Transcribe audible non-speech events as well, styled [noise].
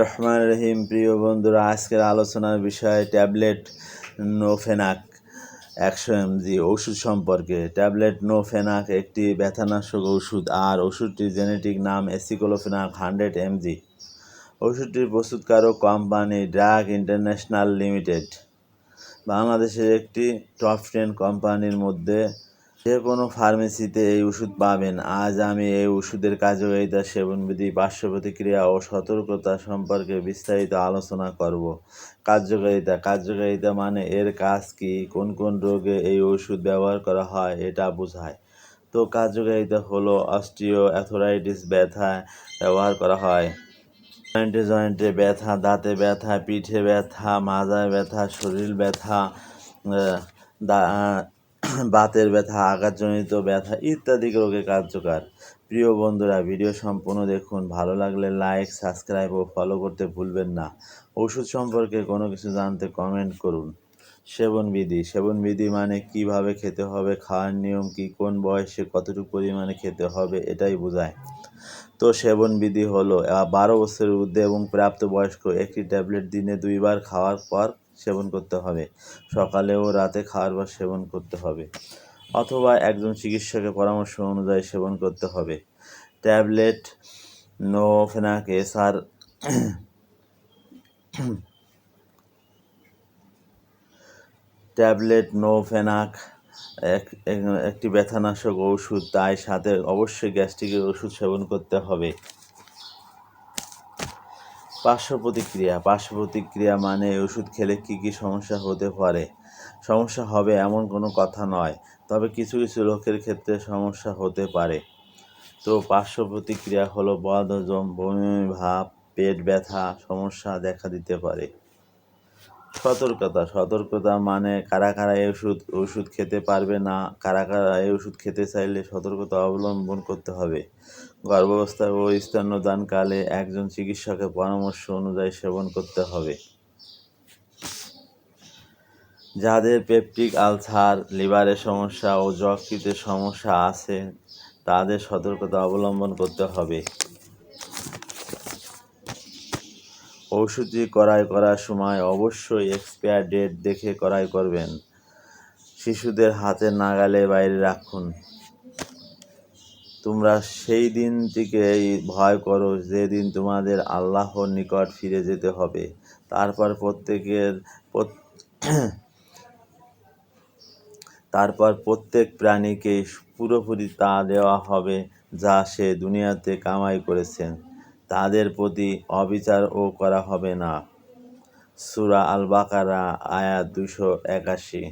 রহমান রহিম, প্রিয় বন্ধুরা, আজকের আলোচনার বিষয় ট্যাবলেট নোফেনাক একশো এমজি ওষুধ সম্পর্কে। ট্যাবলেট নোফেনাক একটি ব্যথানাশক ওষুধ আর ওষুধটির জেনেটিক নাম এসিকোলোফেনাক হান্ড্রেড এমজি। ওষুধটির প্রস্তুতকারক কোম্পানি ড্রাগ ইন্টারন্যাশনাল লিমিটেড। বাংলাদেশের একটি টপ টেন কোম্পানির মধ্যে যে কোনো ফার্মেসিতে এই ওষুধ পাবেন। আজ আমি এই ওষুধের কার্যকারিতা সেবনবিধি পার্শ্ব প্রতিক্রিয়া ও সতর্কতা সম্পর্কে বিস্তারিত আলোচনা করব। কার্যকারিতা কার্যকারিতা মানে এর কাজ কি? কোন কোন রোগে এই ওষুধ ব্যবহার করা হয়, এটা বোঝায়। তো কার্যকারিতা হলো অস্টিও অ্যাথোরাইটিস ব্যথা ব্যবহার করা হয়। জয়েন্টে জয়েন্টে ব্যথা, দাঁতে ব্যথা, পিঠে ব্যথা, মাজায় ব্যথা, শরীর ব্যথা [clears throat] বাতের ব্যথা, আঘাতজনিত ব্যথা ইত্যাদি রোগে কার্যকর। প্রিয় বন্ধুরা, ভিডিও সম্পূর্ণ দেখুন। ভালো লাগলে লাইক সাবস্ক্রাইব ও ফলো করতে ভুলবেন না। ওষুধ সম্পর্কে কোনো কিছু জানতে কমেন্ট করুন। সেবনবিধি সেবনবিধি মানে কীভাবে খেতে হবে, খাওয়ার নিয়ম কি, কোন বয়সে কতটুকু পরিমাণে খেতে হবে, এটাই বোঝায়। তো সেবনবিধি হলো বারো বছরের ঊর্ধ্বে এবং প্রাপ্তবয়স্ক একটি ট্যাবলেট দিনে দুইবার খাওয়ার পর সেবন করতে হবে। সকালে ও রাতে খাওয়ার পর সেবন করতে হবে অথবা একজন চিকিৎসকের পরামর্শ অনুযায়ী সেবন করতে হবে। Tablet Nofenac SR [clears throat] tablet Nofenac এক, এক- একটি ব্যথানাশক ওষুধ, তাই সাথে অবশ্যই গ্যাস্ট্রিকের ওষুধ সেবন করতে হবে। পার্শ্ব প্রতিক্রিয়া পার্শ্ব প্রতিক্রিয়া মানে ওষুধ খেলে কী কী সমস্যা হতে পারে? সমস্যা হবে এমন কোনো কথা নয়, তবে কিছু কিছু লোকের ক্ষেত্রে সমস্যা হতে পারে। তো পার্শ্ব প্রতিক্রিয়া হলো বদহজম বমি ভাব পেট ব্যথা, সমস্যা দেখা দিতে পারে। সতর্কতা সতর্কতা মানে কারা কারা এই ওষুধ ওষুধ খেতে পারবে না, কারা কারা এই ওষুধ খেতে চাইলে সতর্কতা অবলম্বন করতে হবে। গর্ভাবস্থা ও স্তন্যদানকালে একজন চিকিৎসকের পরামর্শ অনুযায়ী সেবন করতে হবে। যাদের পেপটিক আলসার, লিভারের সমস্যা ও যকৃতের সমস্যা আছে, তাদের সতর্কতা অবলম্বন করতে হবে। ওষুধটি ক্রয় করার সময় অবশ্যই এক্সপায়ার ডেট দেখে ক্রয় করবেন। শিশুদের হাতে নাগালে বাইরে রাখুন। তোমরা সেই দিনটিকেই ভয় করো যেদিন তোমাদের আল্লাহর নিকট ফিরে যেতে হবে। তারপর প্রত্যেকের তারপর প্রত্যেক প্রাণীকে পুরোপুরি তা দেওয়া হবে যা সে দুনিয়াতে কামাই করেছেন তাদের প্রতি অবিচারও করা হবে না। সুরা আল বাকারা আয়া দুশো একাশি।